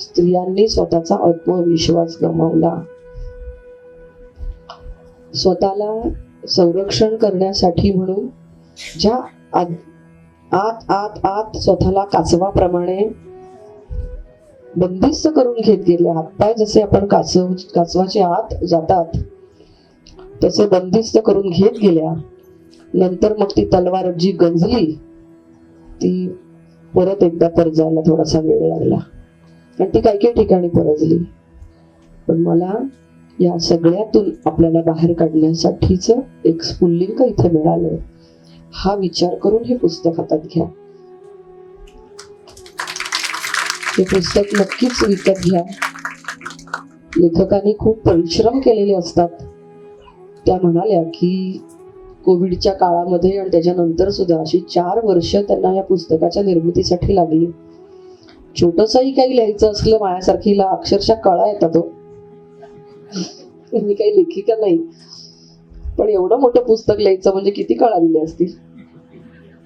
स्त्रियांनी स्वतःचा आत्मविश्वास गमावला. स्वतःला संरक्षण करण्यासाठी म्हणून ज्या आत आत आत स्वतःला कासवाप्रमाणे बंदिस्त करून घेत गेले. हातपाय जसे आपण कासव कासवाच्या आत जातात तसे बंदिस्त करून घेत गेल्या. नंतर मग ती तलवार जी गंजली ती परत एकदा परजायला थोडासा वेळ लागला. आणि ती काही काही ठिकाणी परजली पण मला या सगळ्यातून आपल्याला बाहेर काढण्यासाठीच एक स्फुल्लिंग इथे मिळालंय. हा विचार करून हे पुस्तक हातात घ्या. हे पुस्तक नक्कीच विकत घ्या. लेखकांनी खूप परिश्रम केलेले असतात. त्या म्हणाल्या की कोविडच्या काळामध्ये आणि त्याच्यानंतर सुद्धा अशी चार वर्ष त्यांना या पुस्तकाच्या निर्मितीसाठी लागली. छोटसही काही लिहायचं असलं माझ्यासारखीला अक्षरशः कळा येतात तो. मी काही लेखिका नाही. पण एवढं मोठं पुस्तक लिहायचं म्हणजे किती कळा दिले असतील?